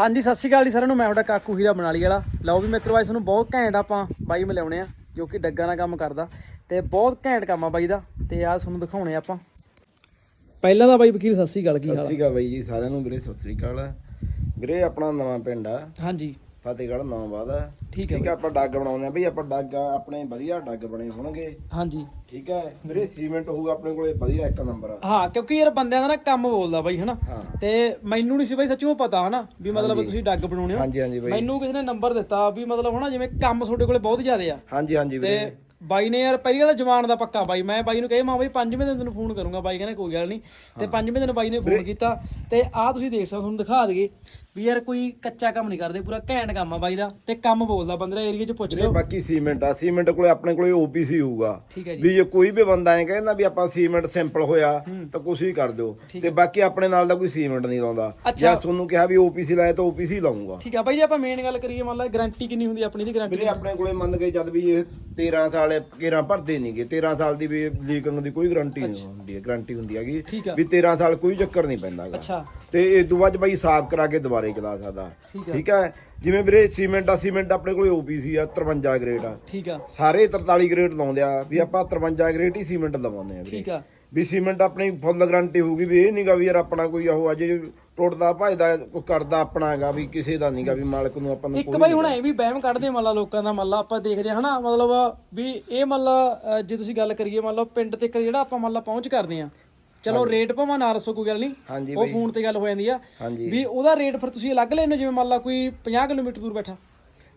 ਹਾਂਜੀ ਸਤਿ ਸ਼੍ਰੀ ਅਕਾਲ ਜੀ ਸਾਰਿਆਂ ਨੂੰ। ਮੈਂ ਤੁਹਾਡਾ ਕਾਕੂ ਹੀਰਾ ਬਨਾਲੀ ਵਾਲਾ। ਲਓ ਵੀ ਮਿੱਤਰੋ ਅੱਜ ਤੁਹਾਨੂੰ ਬਹੁਤ ਘੈਂਟ ਆਪਾਂ ਬਾਈ ਮਿਲਾਉਣੇ ਆ ਜੋ ਕਿ ਡੱਗਾ ਨਾਲ ਕੰਮ ਕਰਦਾ। ਤੇ ਬਹੁਤ ਘੈਂਟ ਕੰਮ ਆ ਬਾਈ ਦਾ। ਤੇ ਆ ਤੁਹਾਨੂੰ ਦਿਖਾਉਣੇ ਆਪਾਂ। ਪਹਿਲਾਂ ਤਾਂ ਬਾਈ ਵਕੀਲ ਸਤਿ ਸ਼੍ਰੀ ਅਕਾਲ ਕੀ ਸਤਿ ਹਾਲ ਸ੍ਰੀ ਅਕਾਲ ਬਾਈ ਜੀ ਸਾਰਿਆਂ ਨੂੰ ਵੀਰੇ ਸਤਿ ਸ੍ਰੀ ਅਕਾਲ। ਵੀਰੇ ਆਪਣਾ ਨਵਾਂ ਪਿੰਡ ਆ? ਹਾਂਜੀ। ਫਤਿਹਗੜ੍ਹ ਠੀਕ ਹੈ ਠੀਕ ਆ ਆਪਾਂ ਡੱਗ ਬਣਾਉਂਦੇ ਆ ਬਈ ਆਪਾਂ ਡੱਗ ਆਪਣੇ ਵਧੀਆ ਡੱਗ ਬਣੇ ਹੋਣਗੇ। ਹਾਂਜੀ। ਠੀਕ ਹੈ ਵੀਰੇ ਸੀਮੈਂਟ ਹੋਊਗਾ ਆਪਣੇ ਕੋਲੇ ਵਧੀਆ ਇੱਕ ਨੰਬਰ। ਹਾਂ ਕਿਉਂਕਿ ਯਾਰ ਬੰਦਿਆਂ ਦਾ ਨਾ ਕੰਮ ਬੋਲਦਾ ਬਾਈ ਹਨਾ? ਹਾਂ। ਤੇ ਮੈਨੂੰ ਨਹੀਂ ਸੀ ਬਾਈ ਸੱਚੀ ਉਹ ਪਤਾ ਹਨਾ ਵੀ ਮਤਲਬ ਤੁਸੀਂ ਡੱਗ ਬਣਾਉਣੇ ਹੋ। ਹਾਂਜੀ ਹਾਂਜੀ ਬਾਈ। ਮੈਨੂੰ ਕਿਸੇ ਨੇ ਨੰਬਰ ਦਿੱਤਾ ਵੀ ਮਤਲਬ ਹਨਾ ਜਿਵੇਂ ਕੰਮ ਤੁਹਾਡੇ ਕੋਲੇ ਬਹੁਤ ਜ਼ਿਆਦੇ ਆ। ਹਾਂਜੀ ਹਾਂਜੀ ਤੇ ਵੀਰੇ। ਬਾਈ ਨੇ ਯਾਰ ਪਹਿਲੀ ਗੱਲ ਤਾਂ ਜਵਾਨ ਦਾ ਪੱਕਾ ਬਾਈ। ਮੈਂ ਬਾਈ ਨੂੰ ਕਹੇ ਮਾਂ ਬਾਈ ਪੰਜਵੇਂ ਦਿਨ ਤੈਨੂੰ ਫੋਨ ਕਰੂੰਗਾ ਬਾਈ ਕਹਿੰਦਾ ਕੋਈ ਗੱਲ ਨਹੀਂ। ਤੇ ਪੰਜਵੇਂ ਦਿਨ ਬਾਈ ਨੇ ਫੋਨ ਕੀਤਾ ਤੇ ਆਹ ਤੁਸੀਂ ਦੇਖ ਸਕਦੇ ਹੋ ਤੁਹਾਨੂੰ ਦਿਖਾ ਦਈਏ ਵੀ ਯਾਰ ਕੋਈ ਕੱਚਾ ਕੰਮ ਨਹੀਂ ਕਰਦੇ ਪੂਰਾ ਘੈਂਟ ਕੰਮ ਆ ਬਾਈ ਦਾ ਤੇ ਕੰਮ ਬੋਲਦਾ ਬੰਦੇ ਦਾ ਏਰੀਆ 'ਚ ਪੁੱਛ ਲਿਓ। ਬਾਕੀ ਸੀਮੈਂਟ ਆ ਸੀਮੈਂਟ ਕੋਲੇ ਆਪਣੇ ਕੋਲੇ ਓਪੀਸੀ ਹੋਊਗਾ। ਠੀਕ ਹੈ ਜੀ। ਵੀ ਜੇ ਕੋਈ ਵੀ ਬੰਦਾ ਐ ਕਹਿੰਦਾ ਵੀ ਆਪਾਂ ਸੀਮੈਂਟ ਸਿੰਪਲ ਹੋਇਆ ਤਾਂ ਕੁਛ ਵੀ ਕਰ ਦਿਓ। ਤੇ ਬਾਕੀ ਆਪਣੇ ਨਾਲ ਦਾ ਕੋਈ ਸੀਮੈਂਟ ਨਹੀਂ ਲਾਉਂਦਾ। ਜਾਂ ਤੁਹਾਨੂੰ ਕਿਹਾ ਵੀ ਓਪੀਸੀ ਲਾਇਆ ਤਾਂ ਓਪੀਸੀ ਲਾਉਂਗਾ ਠੀਕ ਆ ਬਾਈ ਜੇ ਆਪਾਂ ਮੇਨ ਗੱਲ ਕਰੀਏ ਮੰਨ ਲਾ ਗਾਰੰਟੀ ਕਿੰਨੀ ਹੁੰਦੀ ਆਪਣੀ ਦੀ ਗਾਰੰਟੀ ਵੀਰੇ ਆਪਣੇ ਕੋਲੇ ਮੰਨ ਕੇ ਜਦ ਵੀ ਇਹ 13 ਸਾਲ ਕੇਰਾਂ ਭਰਦੇ ਨਹੀਂਗੇ 13 ਸਾਲ ਦੀ ਵੀ ਲੀਕਿੰਗ ਦੀ ਕੋਈ ਗਾਰੰਟੀ ਨਹੀਂ ਹੁੰਦੀ ਹੈ ਗਾਰੰਟੀ ਹੁੰਦੀ ਹੈਗੀ। ਠੀਕ ਆ। ਵੀ 13 ਸਾਲ ਕੋਈ ਚੱਕਰ ਨਹੀਂ ਪੈਂਦਾਗਾ ਅੱਛਾ। ਤੇ ਇਸ ਤੋਂ ਬਾਅਦ ਬਾਈ ਸਾਫ਼ ਕਰਾ ਕੇ ਦੁਬਾਰੇ ਚਲਾ ਸਕਦਾ। ਠੀਕ ਆ। ਠੀਕ ਹੈ ਜਿਵੇਂ ਵੀਰੇ ਸੀਮੈਂਟ ਆ ਸੀਮੈਂਟ ਆਪਣੇ ਕੋਲੇ ਓਪੀਸੀ ਆ 53 ਗ੍ਰੇਡ ਆ। ਠੀਕ ਆ। ਸਾਰੇ 43 ਗ੍ਰੇਡ ਲਾਉਂਦੇ ਆ ਵੀ ਆਪਾਂ 53 ਗ੍ਰੇਡ ਹੀ ਸੀਮੈਂਟ ਲਵਾਉਂਦੇ ਆ ਵੀਰੇ। ਠੀਕ ਆ। ਵੀ ਸੀਮੈਂਟ ਆਪਣੀ ਫੁੱਲ ਗਾਰੰਟੀ ਹੋਊਗੀ ਵੀ ਇਹ ਨਹੀਂਗਾ ਵੀ ਯਾਰ ਆਪਣਾ ਕੋਈ ਉਹ ਅਜੇ ਟੁੱਟਦਾ ਭਜਦਾ ਕੋਈ ਕਰਦਾ ਆਪਣਾ ਹੈਗਾ ਵੀ ਕਿਸੇ ਦਾ ਨਹੀਂਗਾ ਵੀ ਮਾਲਕ ਨੂੰ ਆਪਾਂ ਨੂੰ ਇੱਕ ਬਾਈ ਹੁਣ ਐ ਵੀ ਵਹਿਮ ਕੱਢਦੇ ਮੰਨ ਲਾ ਲੋਕਾਂ ਦਾ ਮੰਨ ਲਾ ਆਪਾਂ ਦੇਖਦੇ ਹਾਂ ਹਨਾ ਮਤਲਬ ਵੀ ਇਹ ਮੰਨ ਲਾ ਅ, ਜੇ ਤੁਸੀਂ ਗੱਲ ਕਰੀਏ ਮੰਨ ਲਓ ਪਿੰਡ ਤੱਕ ਜਿਹੜਾ ਆਪਾਂ ਮੰਨ ਲਾ ਪਹੁੰਚ ਕਰਦੇ ਆ ਚਲੋ ਰੇਟ ਭਾਵੇਂ ਨਾ ਦੱਸੋ ਕੋਈ ਗੱਲ ਨਹੀਂ ਉਹ ਫੋਨ ਤੇ ਗੱਲ ਹੋ ਜਾਂਦੀ ਆ ਵੀ ਉਹਦਾ ਰੇਟ ਫਿਰ ਤੁਸੀਂ ਅਲੱਗ ਲੈਣੇ ਜਿਵੇਂ ਮੰਨ ਲਾ ਕੋਈ 50 ਕਿਲੋਮੀਟਰ ਦੂਰ ਬੈਠਾ।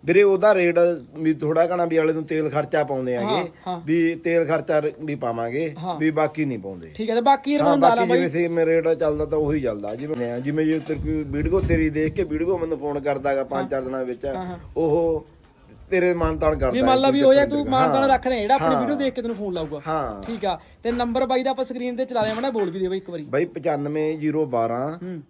ਵੀਰੇ ਉਹਦਾ ਰੇਟ ਵੀ ਥੋੜਾ ਘਣਾ ਵੀ ਵਾਲੇ ਨੂੰ ਤੇਲ ਖਰਚਾ ਪਾਉਂਦੇ ਆਗੇ। ਵੀ ਤੇਲ ਖਰਚਾ ਵੀ ਪਾਵਾਂਗੇ ਵੀ ਬਾਕੀ ਨਹੀਂ ਪਾਉਂਦੇ। ਠੀਕ ਹੈ ਤੇ ਬਾਕੀ ਹਾਂ ਰਮਨ ਲਾ ਬਾਕੀ ਜਿਵੇਂ ਸੇਮ ਰੇਟ ਚੱਲਦਾ ਤਾਂ ਉਹੀ ਚੱਲਦਾ। ਜਿਵੇਂ ਜਿਵੇਂ ਜੇ ਵੀਡੀਓ ਤੇਰੀ ਦੇਖ ਕੇ ਵੀਡੀਓ ਮੈਨੂੰ ਫੋਨ ਕਰਦਾਗਾ ਪੰਜ ਚਾਰ ਦਿਨਾਂ ਵਿੱਚ ਉਹ ਤੇਰੇ ਮਨ ਤਾਣ ਕਰਦਾ ਵੀ ਮੰਨ ਲਾ ਵੀ ਉਹ ਜਾਂ ਚੱਕਰ ਤੂੰ। ਮਾਨਤਾਨ ਰੱਖ ਰਿਹਾ ਜਿਹੜਾ ਆਪਣੀ। ਵੀਡੀਓ ਦੇਖ ਕੇ ਤੈਨੂੰ ਫੋਨ ਲਾਊਗਾ। ਹਾਂ। ਠੀਕ ਆ। ਤੇ ਨੰਬਰ ਬਾਈ ਦਾ ਆਪਾਂ ਸਕਰੀਨ ਤੇ ਚਲਾ ਮਣਾ ਬੋਲ ਵੀ ਦੇ ਬਾਈ ਇੱਕ ਵਾਰੀ। ਬਾਈ 95012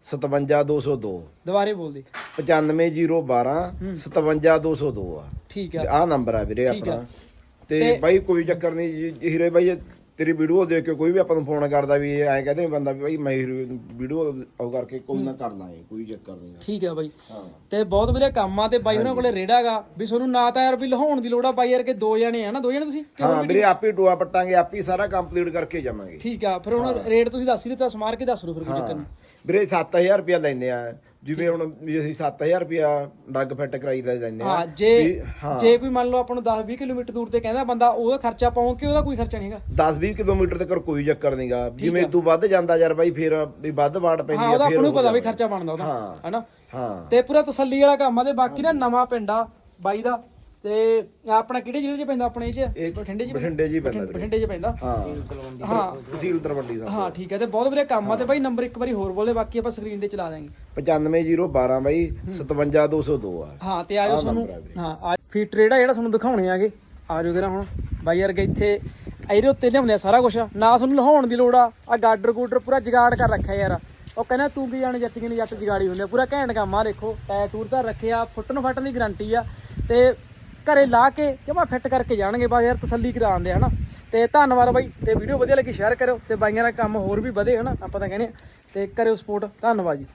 57202 ਦੁਬਾਰੇ ਬੋਲ ਦੇ। 95012 57202 ਆ। ਠੀਕ ਆ। ਆਹ ਨੰਬਰ ਆ ਵੀਰੇ ਆਪਣਾ। ਤੇ ਬਾਈ ਕੋਈ ਚੱਕਰ ਨਹੀਂ ਹੀਰੇ ਬਾਈ ਤੇਰੀ ਵੀਡੀਓ ਦੇਖ ਕੇ ਕੋਈ ਵੀ ਆਪਾਂ ਨੂੰ ਫੋਨ ਕਰਦਾ ਵੀ ਐਂ ਕਹਿੰਦੇ ਬੰਦਾ ਵੀ ਬਾਈ ਮੈਂ ਵੀਡੀਓ ਉਹ ਕਰਕੇ ਕੋਈ ਨਾ ਕਰ ਲਾਂਗੇ ਕੋਈ ਚੱਕਰ ਨਹੀਂ ਠੀਕ ਆ ਬਾਈ। ਹਾਂ। ਤੇ ਬਹੁਤ ਵਧੀਆ ਕੰਮ ਆ ਤੇ ਬਾਈ ਉਹਨਾਂ ਕੋਲੇ ਰੇੜਾ ਗਾ ਵੀ ਤੁਹਾਨੂੰ ਨਾ ਤਾਂ ਯਾਰ ਵੀ ਲਹਾਉਣ ਦੀ ਲੋੜ ਆ ਬਾਈ ਯਾਰ ਕਿ ਦੋ ਜਣੇ ਆ ਨਾ ਦੋ ਜਣੇ ਤੁਸੀਂ? ਹਾਂ ਵੀਰੇ ਆਪੇ ਟੋਆ ਪੱਟਾਂਗੇ ਆਪੇ ਸਾਰਾ ਕੰਪਲੀਟ ਕਰਕੇ ਜਾਵਾਂਗੇ। ਠੀਕ ਆ ਫਿਰ ਹੁਣ ਰੇਟ ਤੁਸੀਂ ਦੱਸ ਹੀ ਦਿੱਤਾ ਸਮਾਰ ਕੇ ਦੱਸ ਦਿਓ ਫਿਰ ਕੋਈ ਚੱਕਰ ਨਹੀਂ। ਵੀਰੇ 7000 ਰੁਪਇਆ ਲੈਂਦੇ ਆ। ਜਿਵੇਂ ਹੁਣ ਵੀ ਅਸੀਂ 7000 ਰੁਪਇਆ ਡੱਗ ਫਿੱਟ ਕਰਾਈ ਦਾ ਆ ਹਾਂ। ਜੇ ਜੇ ਕੋਈ ਮੰਨ ਲਓ ਆਪਾਂ ਨੂੰ 10 20 ਕਿਲੋਮੀਟਰ ਦੂਰ ਤੇ ਕਹਿੰਦਾ ਬੰਦਾ ਉਹਦਾ ਖਰਚਾ ਪਾਉਂ ਕਿ ਉਹਦਾ ਕੋਈ ਖਰਚਾ ਨਹੀਂਗਾ 10-20 ਕਿਲੋਮੀਟਰ ਤੱਕ ਕੋਈ ਚੱਕਰ ਨਹੀਂਗਾ ਜਿਵੇਂ ਤੂੰ ਵੱਧ ਜਾਂਦਾ ਯਾਰ ਬਾਈ ਫਿਰ ਵੀ ਵੱਧ ਵਾਟ ਪੈਂਦੀ ਹਾਂ ਆ ਉਹਦਾ ਫਿਰ ਆਪਾਂ ਨੂੰ ਹੋ ਪਤਾ ਵੀ ਜਾਂਦਾ। ਖਰਚਾ ਬਣਦਾ ਉਹਦਾ ਹੈਨਾ? ਹਾਂ। ਤੇ ਪੂਰਾ ਤਸੱਲੀ ਵਾਲਾ ਕੰਮ ਆ ਤੇ ਬਾਕੀ ਨਾ ਨਵਾਂ ਪਿੰਡ ਆ ਬਾਈ ਦਾ। ਤੇ ਆਪਣਾ ਕਿਹੜੇ ਜ਼ਿਲ੍ਹੇ 'ਚ ਪੈਂਦਾ ਆਪਣੇ 'ਚ? ਬਠਿੰਡੇ 'ਚ? ਬਠਿੰਡੇ ਜੀ ਪੈਂਦਾ ਵੀਰੇ। ਬਠਿੰਡੇ 'ਚ ਪੈਂਦਾ? ਹਾਂ। ਹਾਂ। ਤਹਿਸੀਲ ਤਰਵੰਡੀ ਦਾ। ਹਾਂ ਠੀਕ ਹੈ ਤੇ ਬਹੁਤ ਵਧੀਆ ਕੰਮ ਆ ਤੇ ਬਾਈ ਨੰਬਰ ਇੱਕ ਵਾਰੀ ਹੋਰ ਬੋਲੇ ਬਾਕੀ ਆਪਾਂ ਸਕਰੀਨ ਤੇ ਚਲਾ ਦਾਂਗੇ 95012 ਬਾਈ 57202 ਆ। ਹਾਂ ਤੇ ਆਜੋ ਤੁਹਾਨੂੰ ਹਾਂ ਆ ਫੀਟ ਰੇੜਾ ਜਿਹੜਾ ਤੁਹਾਨੂੰ ਦਿਖਾਉਣੇ ਆਗੇ। ਆਜੋ ਕਿਰਾ ਹੁਣ। ਬਾਈ ਯਾਰ ਇੱਥੇ ਇਹਦੇ ਉੱਤੇ ਲਿਆਉਂਦੇ ਆ ਸਾਰਾ ਕੁਝ ਨਾ ਤੁਹਾਨੂੰ ਲਹਾਉਣ ਦੀ ਲੋੜ ਆ। ਆ ਗਾਡਰ ਗੂਡਰ ਪੂਰਾ ਜਗਾੜ ਕਰ ਰੱਖਿਆ ਯਾਰ। ਉਹ ਕਹਿੰਦਾ ਤੂੰ ਕੀ ਜਾਣੇ ਜੱਟ ਕੀ ਨਹੀਂ ਜੱਟ ਜਗਾੜੀ ਹੁੰਦੇ ਆ। ਪੂਰਾ ਘੈਂਟ ਕੰਮ ਆ ਦੇਖੋ। ਟਾਇਰ ਟੂਰ ਤਾਂ ਰੱਖਿਆ ਫੁੱਟਣ ਫਟਣ ਦੀ ਗਾਰੰਟੀ ਆ। ਤੇ ਘਰੇ ਲਾ ਕੇ ਜਮਾ ਫਿੱਟ ਕਰਕੇ ਜਾਣਗੇ, ਬਸ ਯਾਰ ਤਸੱਲੀ ਕਰਾਉਂਦੇ ਹਨਾ। ਤੇ ਧੰਨਵਾਦ ਬਾਈ, ਤੇ ਵੀਡੀਓ ਵਧੀਆ ਲੱਗੀ ਸ਼ੇਅਰ ਕਰਿਓ, ਤੇ ਬਾਈਆਂ ਦਾ ਕੰਮ ਹੋਰ ਵੀ ਵਧੇ ਹਨਾ, ਆਪਾਂ ਤਾਂ ਕਹਿੰਦੇ ਆ। ਤੇ ਕਰਿਓ ਸਪੋਰਟ ਧੰਨਵਾਦ ਜੀ।